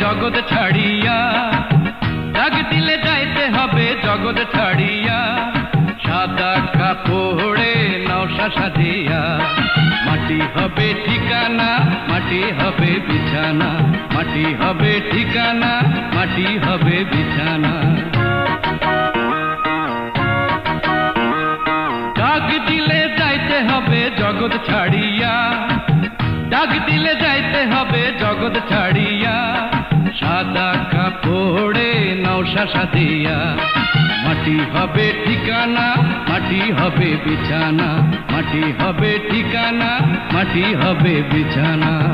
জগৎ ছাড়িয়া। ডাক দিলে যাইতে হবে জগৎ ছাড়িয়া। সাদা কাপড়ে নৌশা সাজিয়া। মাটি হবে ঠিকানা, মাটি হবে বিছানা। মাটি হবে ঠিকানা, মাটি হবে বিছানা। ডাক দিলে যাইতে হবে জগৎ ছাড়িয়া। ডাক দিলে যাইতে হবে জগৎ ছাড়িয়া। সাদা কাপড়ে নৌশা সাদিয়া মাটি হবে ঠিকানা, মাটি হবে বিছানা। মাটি হবে ঠিকানা, মাটি হবে বিছানা।